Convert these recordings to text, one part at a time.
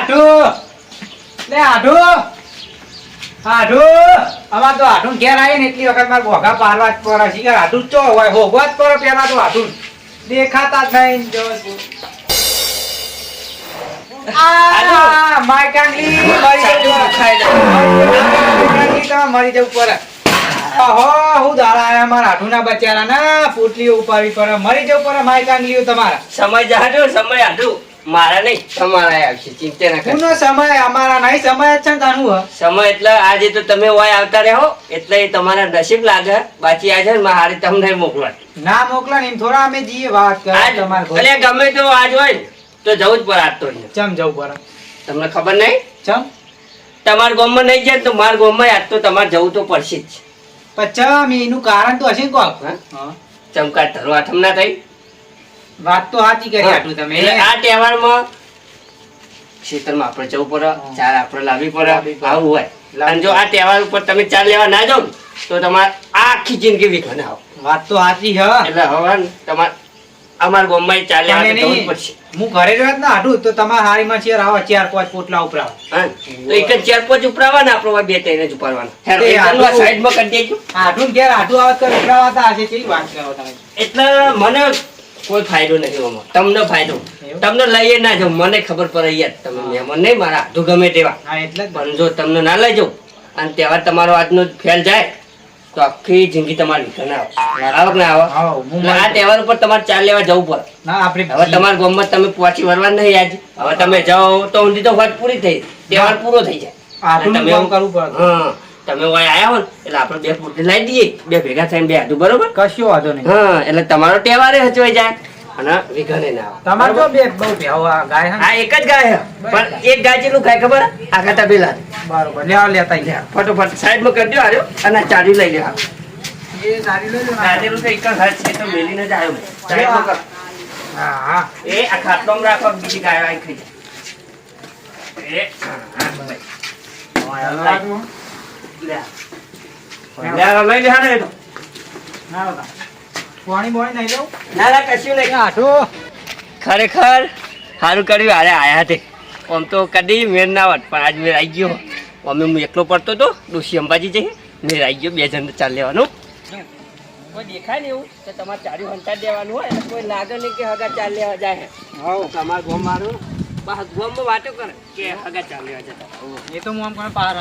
આઢુ લે અમાર તો આઠું ઘેર આવી ને એટલી વખત મારે ભોગા પારવા જ પડે. છે આઠું ચો હોય હોગવા જ પડે પેલા તો આઠું દેખાતા જ નહીં જો આ કાંગલી મરી જવું પડે. કાંગલી તો મરી જવું પડે. હું દાડા મારા આઢુના બચારા ના પોટલીઓ ઉપાડવી પડે. મરી જવું પડે માય કાંગલીઓ તમારા. સમય જાજો સમય આડું મારા નહીં તમારા આવશે ચિંતા ના કરો. સમય અમારા નહીં સમય જ છે તાનું સમય એટલે આજે તો તમે વાય આવતા રહો એટલે એ તમારા નસીબ લાગે બાકી આજે મારે તમને મોકલા ના મોકલા ને થોડા અમે જઈએ વાત કરો તમારે. એટલે ગમે તો આજ હોય તો જવું જ પડે આજ તો ચમ જવું પડે? તમને ખબર નહીં? ચમ? તમારા ગામમાં નહીં જાય તો મારા ગામમાં આજ તો તમારે જવું તો પડશે જ. પણ ચમ એનું કારણ તો હશે કોક. હા? ધરવા આઠમ ના થઈ. વાત તો સાચી કરી આટલું તમે. આ તહેવારમાં ક્ષેત્રમાં આપણે જવું પડે ચાર આપણે લાવવી પડે આવું હોય. અને જો આ તહેવાર ઉપર તમે ચાર લેવા ના જાઓ તો તમારે આખી જિંદગી વિઘન આવો વાત તો સાચી હ એટલે હવે તમારે અમારા ગામમાં ચાર લેવા જવું પડશે. હું ઘરે રહ્યો ને આટલું તો તમારા હારીમાં ચેર આવો ચાર પાંચ પોટલા ઉપરાવો. તો એક જ ચાર પાંચ ઉપરાવા ને આપણો બે ત્રણ જ સાઈડમાં કરી દેજો. આટલું ઘેર આટલું આવત તો ઉપરાવાતા હશે કેવી વાત કરો તમે? એટલે મને કોઈ ફાયદો નથી આમાં તમને ફાયદો. તમને લઈએ ના જાઓ મને ખબર પડે યાર. તમે મહેમાન નહીં મારા હાથું ગમે તેવા. પણ જો તમને ના લઈ જાઉં અને તહેવાર તમારો આજનો ફેલ જાય તો આખી જિંદગી તમારી વિખર ના આવે? આવે આ તહેવાર ઉપર તમારે ચાર લેવા જવું પડે. હવે તમારા ગામમાં તમે પહોંચી વળવા નહીં આજ. હવે તમે જાઓ તો ઊંધી તો વાત પૂરી થઈ. તહેવાર પૂરો થઈ જાય. તમે કામ કરવું પડે. હા. તમે હો ને એટલે આપણે બે પૂરી લાવી દઈએ. બે ભેગા થઈને બે હાથું બરોબર? કશો વાંધો નહીં. હા એટલે તમારો તહેવાર હચવાઈ જાય અને વિઘને ના આવે. તમારે તો બે બહુ ભેહો ગાય હા એક જ ગાય. પણ એક ગાય જેટલું ખાય ખબર આખા તબેલા બરોબર લેવા લેતા. ફટોફટ સાઈડમાં કરી દો આર્યો અને ચાડી લઈ લે એ સારી લઈ લો ને. તો એક જ હાથ છે તો મેલીને જ આવ્યો. સાઈડમાં હા હા. એ આ ખાટલામાં રાખો બીજી ગાય આવી ખાઈ જાય. એ હા, હા, ભાઈ. હા, લાઈ. લે. લે, આ લઈ લે હારે. ના પાણી બોણી નહીં લઉં ના ના કશું નહીં. આઠું ખરેખર સારું કર્યું અરે આયા તે. આમ તો કદી મેર ના હોત પણ આજ મેર આવી ગયો. અમે હું એકલો પડતો હતો ડોસી અંબાજી જઈ મેર આવી ગયો બે જણ ચાલ લેવાનું. કોઈ દેખાય ને એવું કે તમારે ચાર્યું હંતા દેવાનું હોય એટલે કોઈ લાગે નહીં કે હગા ચાલ લેવા જાય. હાઉ. તમારે ગોમ મારું બસ ગોમમાં વાતો કરે કે હગા ચાલ લેવા જતા. એ તો હું આમ કોને પાર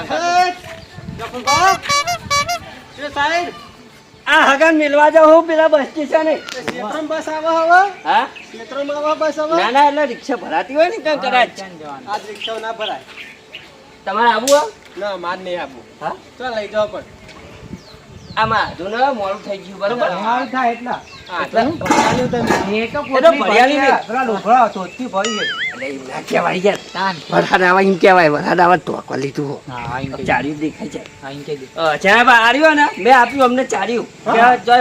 આ હગા મિલવા જાવ હું પેલા બસ સ્ટેશન. બસ આવો હવે. હા? ક્ષેત્રમાં આવો બસ ના ના એટલે રિક્ષા ભરાતી હોય ને ત્યાં કદાચ. આજ રિક્ષા ના ભરાય. તમારે આવું હોય? ના માર નહીં આવવું હા? ચાલ લઈ જવા પણ. આમાં આધું ને મોડું થઈ ગયું બરોબર? થાય એટલા. ચાર્યું મેં આપ્યું અમને ચાર્યું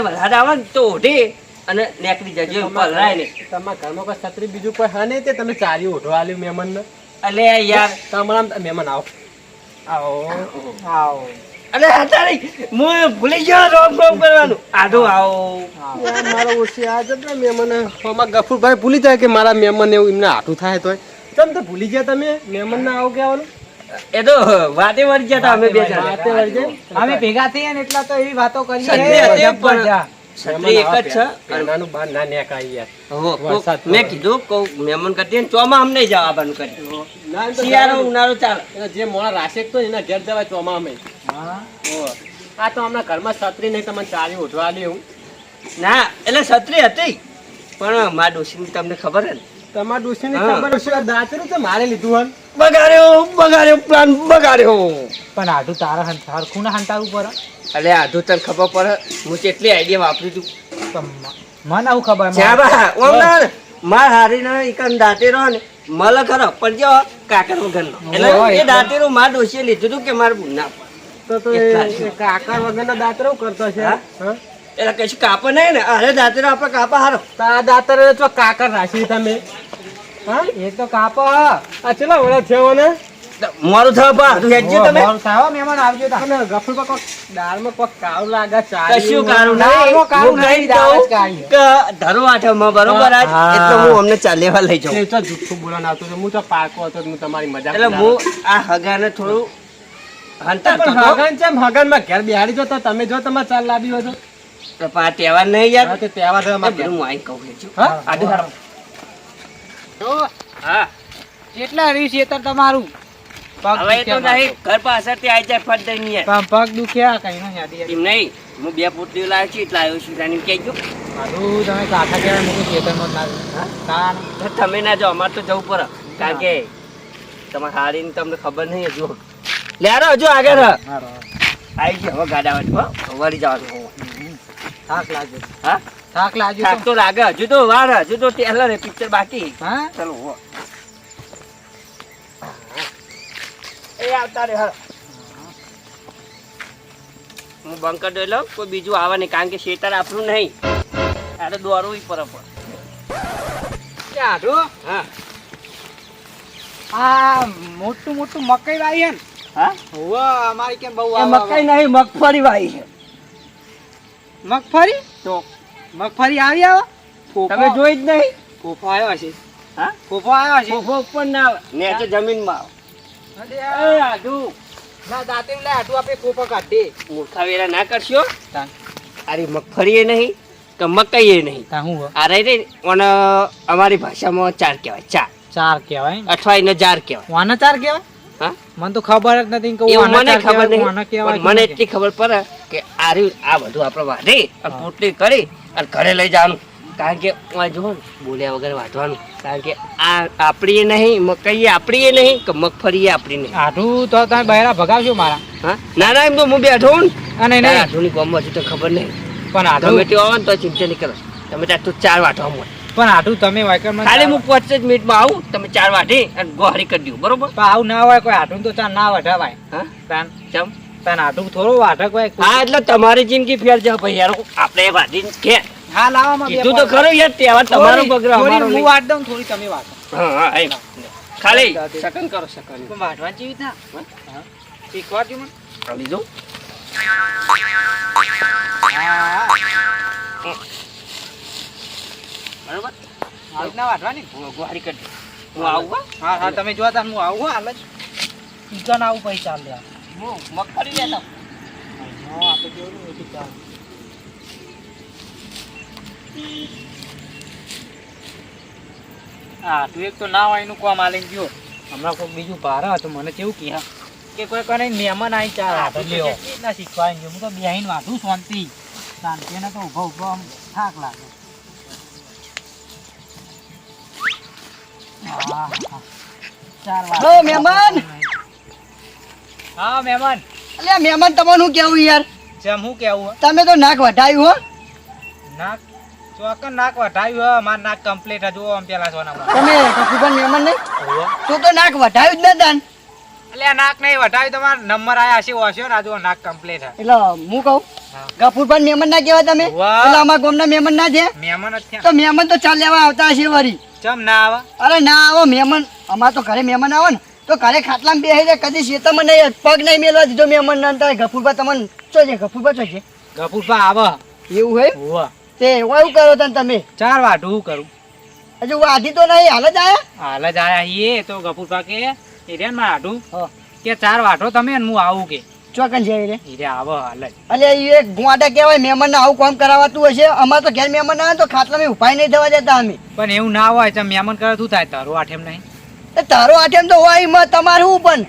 વરસાદ આવે ને તો ઓઢી અને નેકડી જજો ને. તમારા ઘરમાં કોઈ છત્રી બીજું કોઈ હા નહીં તે? તમે ચારી ઉઠો આલ્યું મહેમાન ને એટલે યાર. તમારા મહેમાન આવો. આવો. આવો. એટલે અત્યારે હું ભૂલી ગયો રોમ રોમ કરવાનું. આધું આવો. મારો ઓછી આ જ ને મહેમાન આમાં ગફુરભાઈ ભૂલી જાય કે મારા મહેમાન એવું એમને હાથું થાય તો ચમ તો ભૂલી ગયા તમે? મહેમાન ના આવો કહેવાનું? એ તો વાતે વળી ગયા તા અમે બે જણ. વાતે વળી જાય. અમે ભેગા થઈએ ને એટલા તો એવી વાતો કરીએ. જા. છત્રી એક જ છે. અને નાનું બાર ના નેકાય યાર. હો, કોક- વરસાદ મેં કીધું કહું મહેમાન કરતી ને ચોમાં અમને જવાનું કરી. ના એમ ઉનાળો ચાલે. જે મોડા રાશે તો એના ઘેર જવાય ચોમા અમે. આ તો હમણાં ઘરમાં છત્રી નહીં તમને ચાલી ઉઠવા આલ્યું ના એટલે છત્રી હતી. પણ મારા ડોશીની તમને ખબર હે ને? તમારા ડોશીની ખબર હશે આ તો મારે લીધું હન. બગાડ્યો બગાડ્યો પ્લાન બગાડ્યો. પણ આધુ તારા હં- હરખું ના હંતાવું પર? એટલે આધુ તને ખબર પડે હું કેટલી આઈડિયા વાપરી તું. તો મને આવું ખબર માર. હારી ના ને, માર હારીને દાંતેરો ને મલ ખરો પણ જો કાકર વગર એટલે એ. દાંતેરો માર ડોશીએ લીધું હતું કે મારે ના. તો તો એ કાકર વગરના દાંતરો કરતો છે. એટલે કશું કાપે નહીં ને? અરે દાંતેરો આપણે કાપા હારો. તો દાંતર તો કાકર રાશી તમે. હા? એ તો કાપો આ ચેલા વડા થયો ને મારું થવા પા તું તમે. મોડું થાય મહેમાન આવજો તા. અને કોક કોક કાળું લાગે. કશું ના. આમાં નહીં, દાળ જ દઉં કાઢી. કે ધરો આઠમમાં બરોબર આજ. એટલે હું અમને ચાલેવા લઈ જાઉં. એ તો જુઠ્ઠું બોલાને આવતું હું તો પાકો હતો હું તમારી મજાક એટલે હું આ હગાને થોડું પણ. હગન છે હગનમાં ઘેર બિહારી જો તો તમે જો તમારે ચાલ લાવી હોય તો. પણ તહેવાર નહીં યાર તહેવાર. હું આઈને કહું છું હા? કેટલા તમારું? હવે એ તો નહીં ઘર પાછળથી આવી જાય ફટ દઈને યાર. પગ પગ દુખ્યા કઈ નો યાદી એમ નહીં હું બે પુત્રી લાવ્યો છું એટલે આવ્યો છું જાણીને કહેજો. તમે કાઠા કહેવાય મૂકું ખેતરમાં ના તમે ના જાઓ અમારે તો જવું પડે. કારણ કે તમારે હારીને તમને ખબર નહીં હજુ લે હારો હજુ આગળ. આવી ગયો હવે ગાડા હો વળી જવાનું. થાક લાગે હા? થાક લાગ્યો થાક તો લાગે હજુ તો વાર હજુ તો ટેલર પિક્ચર બાકી. હા? ચલો હો. એ આવતા રે હા. હું બંકર દોઈ લઉં કોઈ બીજું આવે નહીં કારણ કે શેતર આપણું નહીં. આ તો દોરવું પર પણ. હા. આ મોટું મોટું મકઈ વાવી હે ને હા? હોવે, અમારી કેમ બહુ મકાઈ નહીં મગફળી વાવી છે. મગફળી? તો મગફળી આવી આવે. તમે જોઈ જ નહીં? ફોફો આવ્યો છે. હા? ફોફો આવ્યો છે. ફોફો ઉપર ના આવે. નીચે જમીનમાં આવે. એ આ- ના દાંતે લે આટલું આપણે ફોફો કાઢીએ મૂર્ખા વેરા ના કરશો? અરે મગફળી એ નહીં કે મકાઈ એ નહીં. તા હું હો? આ રહી રહી અને અમારી ભાષામાં ચાર કહેવાય ચાર. ચાર કહેવાય ને. અથવા એને ચાર કહેવાય. વાના ચાર કહેવાય? હા? મને તો ખબર જ નથી કે એવું મને ખબર નહીં. વાના કહેવાય પણ મને એટલી ખબર પડે કે આ રહ્યું આ બધું આપણે વાઢી અને પોટલી કરી અને ઘરે લઈ જવાનું. કારણ કે ને બોલ્યા વગર વાઢવાનું. કારણ કે આ આપણી એ નહીં મકાઈ આપણી એ નહીં કે મગફળી આપણી નહીં? આઠું તો તમે બહેરા ભગાવજો મારા. હા? ના ના એમ તો હું બેઠો હું અને ને ની ગોમ હજુ તો ખબર નહીં. પણ આઠું ત્યાં આવો ને તો ચિંતા નહીં કરો. તમે ત્યાં તો ચાર વાંઠવા મળે. પણ આટલું તમે વાયકરમાં ખાલી હું પાંચ જ મિનિટમાં આવું તમે ચાર વાટી અને ગોહારી કરી દઉં બરોબર? પણ આવું ના હોય કોઈ આટલું તો ચાર ના વઢાવાય હા? તાન ચમ? તાન આટલું થોડો વાઢક હોય હા એટલે તમારી જિંદગી ફેર જાવ ભાઈ યાર આપણે વાટીને કે હા લાવવામાં કીધું તો ખરું યાર તહેવાર તમારો બગડો અમારો હું. વાટ દઉં થોડી તમે વાટ. હા હા એમ. ખાલી. સકન કરો સકન. પણ વાઢવા જેવી ના હા? શીખવાડજો મને. ખાલી જો. હા. બરોબર? આવી વાટવાની? હું ગોહરી હું આવું હા? હા તમે જોવા તા હું આવું હાલ જ. ઈકન આવું પૈસા લે હું મગફળી લેતા. હા આપણે કેવું ઓછું ચાલ. હા તું એક તો ના હોય એનું કોમ આલીને ગયો. હમણાં કોઈ બીજું ભારા તો મને કેવું કહે કે કોઈ કોને મહેમાન આવી ચાર હાથો લ્યો. ના શીખવા ગયો. હું તો બેહીને વાંધું શાંતિ. શાંતિ એને તો ઊભો ઊભો આમ થાક લાગે. હલો, મહેમાન. હા મહેમાન. અલ્યા મહેમાન તમારું શું કેવું યાર? જેમ હું કેવું તમે તો નાક વઢાયું હો. નાક? ચોકન નાક વઢાયું હે. માર નાક કમ્પ્લીટ હજુ આમ પેલા સોનામાં તમે કફુભાઈ મહેમાન નહીં તું તો નાક વઢાયું જ ન દાન એટલે નાક નહીં વઢાયું. તમારો નંબર આયા હશે ઓછો ને આ નાક કમ્પ્લીટ હે. એટલે હું કહું. ગફુરભાઈ મહેમાન ના કહેવાય તમે. એટલે અમારા ગામના મહેમાન ના છે? મહેમાન તો મહેમાન તો ચાલ લેવા આવતા હશે વરી ચમ ના આવા? અરે ના આવો મહેમાન અમાર તો ઘરે મહેમાન આવે ને. તો ઘરે ખાટલામાં બેસી જાય કદી શેતામાં નહીં પગ નહીં મેળવા દીધો મહેમાન ના તો ગફુરબા તમને ચો છે ગફુરબા ચો છે? ગફુરબા આવે. એવું હોય? હોવા. તે એવું કરો તને તમે? ચાર વાઢું કરું. હજુ વાધી તો નહીં હાલ જ આયા? હાલ જ આયા એ તો ગફુરબા કે એ રે માર આઢું. કે ચાર વાઢો તમે હું આવું કે? ચોકન છે રે. એ આવો હાલ અલે એ એક ગુવાડા કહેવાય મહેમાન આવું કામ કરાવતું હશે. અમાર તો ઘેર મહેમાન આવે તો ખાટલામાં ઉપાય નહીં થવા દેતા અમે. પણ એવું ના હોય તો મહેમાન કરે શું થાય? તારું આઠેમ નહીં? તારો આઠેમ તો હોય એમાં તમારું શું પણ?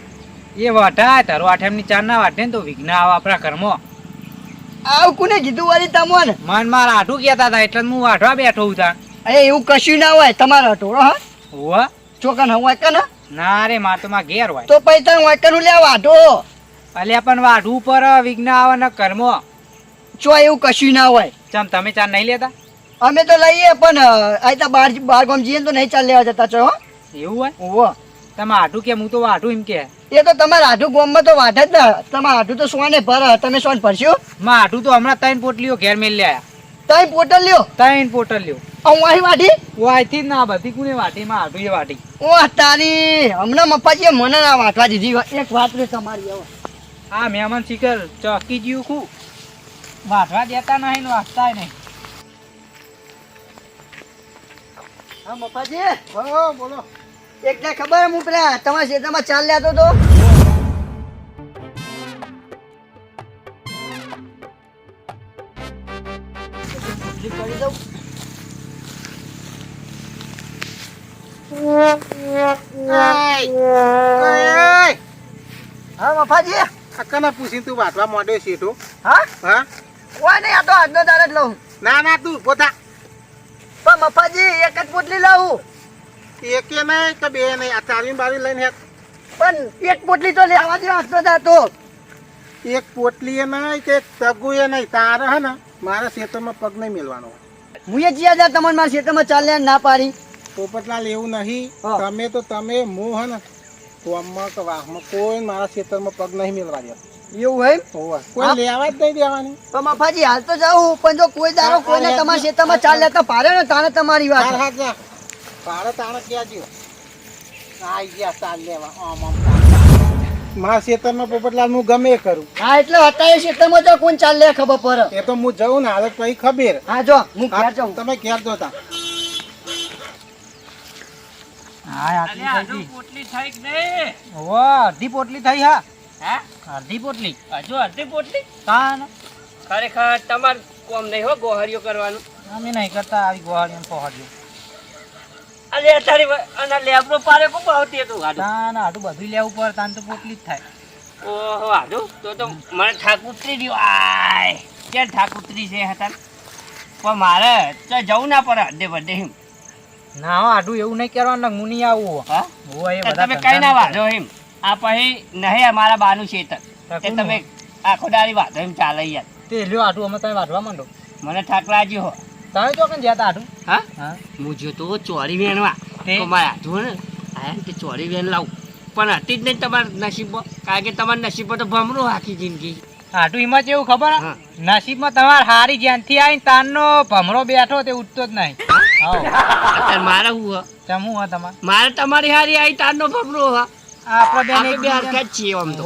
એ વઢાય તારું આઠેમની ચાર ના વાઢે તો વિઘ્ન આવે આપણા ઘરમાં. આવું કોને કીધું વળી તમને? મન મારા આઠું કહેતા હતા એટલે હું આઠવા બેઠો હું તા અરે એવું કશું ના હોય તમારો ટોળો હા. હોવા. ચોકન હું ના? રે માર તો માં ઘેર હોય. તો પૈસા હું વાંકાનું લેવા વાઢો અલ્યા પણ વાઢું પર વિઘ્ન આવે ને કર્મો. ચો એવું કશું ના હોય. ચમ તમે ચાર નહીં લેતા? અમે તો લઈએ પણ આ બાર બાર ગામ જઈએ તો નહીં ચાલ લેવા જતા છો એવું હોય? ઓવો તમે આઠું કેમ હું તો વાઢું એમ કે? એ તો તમારે આઢું ગોમમાં તો વાઢ જ ના. તમે આઢું તો સોને ભર તમે સોન ભરશો. માં આઠું તો હમણાં ત્રણ પોટલીઓ ઘેર મેલ લ્યા ત્રણ પોટલ લ્યો? ત્રણ પોટલ લ્યો હું વાઢી? વાયથી જ ના બધી કુને વાટીમાં આટું એ વાટી ઓ તારી હમણાં મપ્પાજીએ મને ના વાટવા દીધી એક વાત રે તમારી હવે. આ મહેમાન શિખર ચોકી જ્યું ખું વાટવા દેતા નહીં ને વાટતા નહીં. હા મફાજી હા બોલો. એક ને ખબર હું પેલા તમારા ક્ષેત્રમાં ચાલ લેતો તો? કરી દઉં હા મફાજી અક્કાના પૂછી તું વાટવા માંડ્યો તું? હા? હા? કોઈ નહીં આ તો આજનો દાડો જ લઉં. ના ના તું પોતા. પણ મફાજી એક જ પોટલી લાવું એકે નહીં કે બે નહીં આ ચારી બારી લઈને હેત પણ એક પોટલી તો લેવા દો આજનો દાડો એક પોટલી એ નહીં કે તગુ એ નહીં તારે હે ને મારા ખેતરમાં પગ નહીં મેળવાનો હું એ જીયા જા તમને મારા ક્ષેત્રમાં ચાલ્યા લે ના પાડી. પોપટલાલ એવું નહીં. તમે તો તમે મોહ હે ને કોમમાં કે વાહમાં કોઈ મારા ખેતરમાં પગ નહીં મેળવા દે. એવું હોય કોઈ હા? લેવા જ નહીં દેવાની. પણ મફાજી હાલ તો જાઉં પણ જો કોઈ દારો કોઈને તમારા ખેતરમાં ચાલ લેતા પારે ને તાને તમારી વાત. પારે તાણે કહેજો. આઈ ગયા ચાલ લેવા. આમ આમ. મારા ખેતરમાં પોપટલાલ હું ગમે કરું. હા એટલે અત્યારે ક્ષેત્રમાં જો કોણ ચાલ લે ખબર પડે. એ તો હું જઉં ને હાલત પછી ખબર. હા જો હું ઘેર જાઉં. તમે ઘેર જોતા. હા આટલી થઈ ગઈ. પોટલી થઈ કે ઓ અડધી પોટલી થઈ હા? હા? અડધી પોટલી. હજુ અડધી પોટલી? કાન? ખરેખર તમાર કોમ નહીં હો ગોહરિયો કરવાનું. અમે નહીં કરતા આવી ગોહરિયો પહોંચ્યું અલે તારી અને લેબરો પારે કો પાવતી હતું? હાડું. ના આટું બધું લેવું પર તાન તો પોટલી જ થાય. ઓહો હાડું. તો તો મને થાક ઉતરી ગયો આય કે થાક ઉતરી છે હતા પણ મારે તો જવું ના પડે અડધે હિમ ના હો, એવું નહીં કરવાનું હું નહીં આવું હા. એ તમે કઈ ના વાંધો એમ? આ પછી નહીં અમારા બાનું તે તમે આખો દાડી વાંધો એમ ચાલે યાર. તે લ્યો આટું અમે તમે વાંધવા માંડો. મને ઠાકરાજી હો. તમે તો કઈ જતા આટું હા? હા. હું જો તો ચોરી વેણવા. તો? મારા હાથું ને. આયા કે ચોરી વેણ લાવું. પણ હતી જ નહીં તમારા નસીબમાં કારણ કે તમારા નસીબમાં તો ભમરું આખી જિંદગી. આટું એમાં એવું ખબર હા. નસીબમાં તમારે હારી જ્યાંથી આવીને તાનનો ભમરો બેઠો તે ઉઠતો જ નહીં. મારે હું હ? હું હા તમારે? મારે તમારી હારી આવી તારનો ભમરો હા. આપણે બે હરખા જ છીએ આમ તો.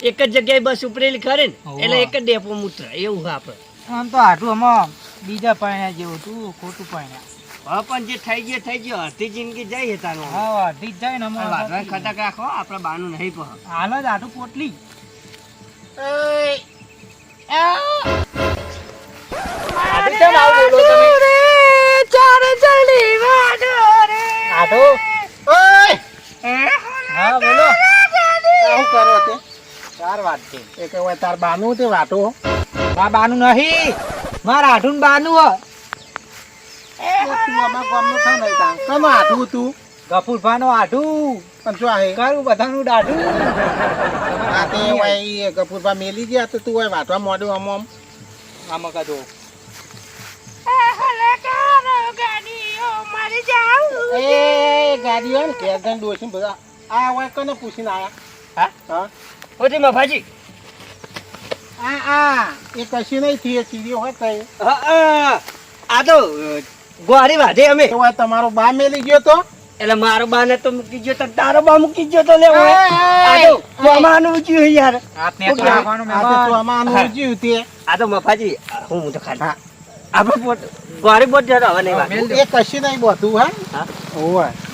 એક જ જગ્યાએ બસ ઉપરેલી ખરે ને એટલે એક જ ડેપો મૂત્ર એવું હા આપણે આમ તો આટલું આમાં બીજા પૈણ્યા જેવું તું ખોટું પૈણ્યા પણ જે થઈ ગયો થઈ ગયો અડધી જિંદગી જાય તારો. હા જ જાય ને અમારે. ખતક રાખો આપણે બાનું નહીં પણ હાલ જ આટું પોટલી. આટું કેમ આવું બોલો તમે? આટું? ઓય! હા? બોલો. શું કરો તે? ચાર વાત છે. એ કે હોય તાર બાનું તે વાટો આ બાનું નહીં. મારા આઠું બાનું હ. તું અમારા ગામનું થાય નહીં તાણ. કમ આઠું તું? ગફુરભાનો આઠું પણ શું કરું બધાનું દાઢું. આ તે કપૂરભા મેલી ગયા તો તું હોય વાટવા મોડું આમ આમ. આમ એ ગાડી. હોય ને ઘેર જઈને ડોસીને બધા. આ હોય કને પૂછીને આયા? હા? હા? હોતી મફાજી. આ આ એ કશી નહીં થઈ એ હોય તઈ આ તો ગોહારી વાઢે અમે. તો તમારો બા મેલી ગયો તો? એટલે મારો બા ને તો મૂકી ગયો તો તારો બા મૂકી ગયો તો લેવો છે યાર. ચોમાનું હા. તે આ તો મફાજી હું હું તો હા. આપણે પોત ગોહારી બોટ જતો હવે નહીં હા, વાગે. મેલ. એ કશી નહીં બોતું હા? હા?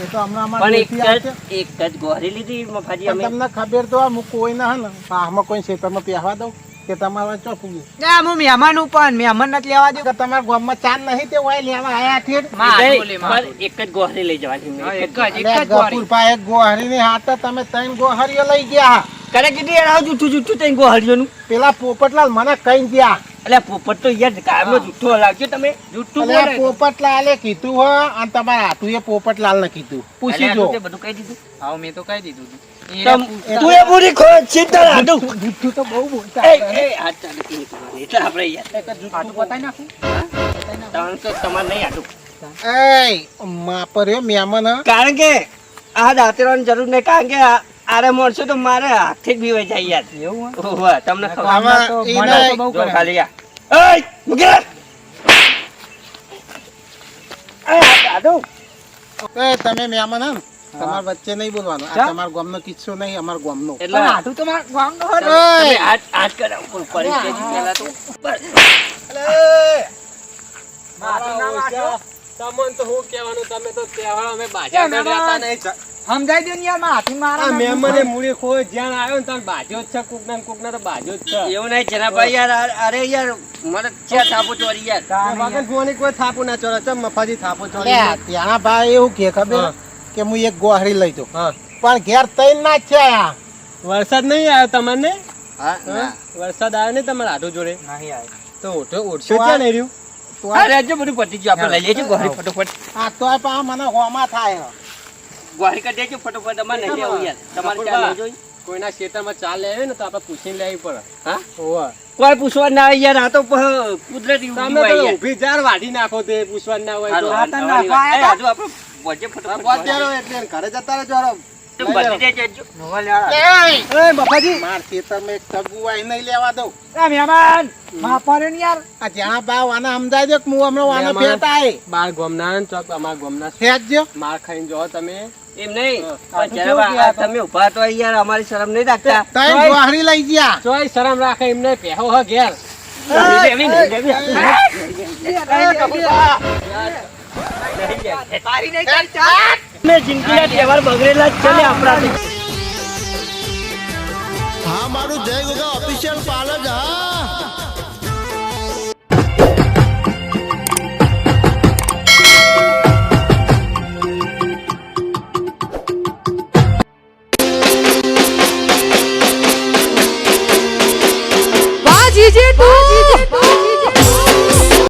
એ તો હમણાં પણ એક જ એક જ ગોહારી લીધી મફાજી અમે તમને ખબર તો હું કોઈ ના ને? પાહમાં કોઈ ખેતરમાં પહેવા દઉં કે તમારે ચો ના, હું મહેમાન હું મહેમાન નથી લેવા દઉં. કે તમારા ગામમાં ચાંદ નહીં તે હોય લેવા આયા છે એક જ ગોહારી લઈ જવાની. એક એક જ. એક જ ગોરી. ગફુરભાઈ તમે ત્રણ ગોહરીઓ લઈ ગયા. કરે કીધી યાર આવું જૂઠું જૂઠું તઈ ગોહારીઓનું. પેલા પોપટલાલ મને કઈ ગયા. એટલે પોપટ તો યાર કાયમનો જૂઠો લાગ્યો તમે જૂઠું બોલે પોપટ લાલે કીધું હો અને તમારા હાથું એ પોપટલાલ ને કીધું. પૂછી જો. તે બધું કહી દીધું? હા મેં તો કહી દીધું. તું એ પૂરી ખો ચિંતા રાધું જૂઠું તો બહુ બોલતા એ એ હાથ ચાલે કે એટલે આપણે યાર. એક જ આટલું જુઠ્ઠું નાખું? ત્રણ તો તમારે નહીં હાટું એ માપર્યો મહેમાન હં. કારણ કે આ દાંતરવાની જરૂર નહીં. કારણ કે આ- આરે મળશો તો મારે હાથથી જ બીવાઈ જાય યાર એવું? ઓહો, તમને ખબર તો મને બહુ કરે. ખાલી આ. એય, મૂકી રાખ. દાદુ એ તમે મહેમાન હે તમાર વચ્ચે નહીં બોલવાનું આ તમાર ગામનો કિસ્સો નહીં અમારા ગામનો એટલે આઠું તો મારા ગામનો. તમે હાથ હાથ કરાવો પડી કેજી પહેલા તો મારું નામ આઠું. તમને તો હું કહેવાનું તમે તો તહેવાર અમે બાજા. રહેતા નહીં. સમજાઈ દો ને યાર હાથી મારા આ નામનું મૂળી ખોય જ્યાં આવ્યો ને ત્યાં બાજો જ છે કુક ને કોકના તો બાજો જ છે. એવું નહીં જનાભાઈ યાર અરે યાર મને છે થાપો ચોરી યાર? વાગન ફોની કોઈ થાપો ના ચોરા ચમ મફાજી થાપો ચોરી ત્યાંના ભાઈ એવું કે ખબર? કે હું એક ગોહરી લઈ જાઉં. હા. પણ ઘેર તૈન ના છે આ. વરસાદ નહીં આવ્યો તમને હા ના. વરસાદ આવ્યો ને તમારા આટો જોડે? નહીં આવ્યો. તો ઓઠો ઓઠો ક્યાં નહીં રહ્યું? રહેજો બધું પતી ગયું. આપણે લઈ લેજો ગોળી ફટોફટ. હા તો આ પા મને હોમાં થાય. ગોળી કરી દેજો ફટોફટ અમારે નહીં લેવું યાર. તમારે ચા લઈ જોઈ કોઈના ખેતરમાં ચાલ લેવે ને તો આપણે પૂછીને લેવી પડે. હા? ઓવા કોઈ પૂછવા ના આવે યાર આ તો કુદરતી તમે ઊભી જાર વાઢી નાખો તે પૂછવા ના હોય તો. આ તો ના આપણે વચ્ચે ફટોફટ અત્યારે એટલે ઘરે જતા રહેજો. તો બધી દેજો. નવા લેવા. એ બફાજી માર ખેતરમાં એક ટગુ નહીં લેવા દઉં. એ મહેમાન માફ ને યાર. આ જ્યાં ભાવ આને સમજાય દે કે હું હમણાં આને મહેમાન. ફેટાય. બાર ગોમના ચોક અમારા ગોમના. ફેંકજો. માર ખાઈને જો તમે. એમ નહીં. હા. પણ જરા આ તમે ઊભા તો યાર અમારી શરમ નહીં રાખતા. ગોહરી લઈ ગયા. ચોય શરમ રાખે એમને પહેવો હ ઘેર. નહીં લેવી, નહીં. મેં જિંદગીના તહેવાર બગડેલા જ છે આપણાથી. હા મારું જય ગોગા ઓફિશિયલ પાર્લર હા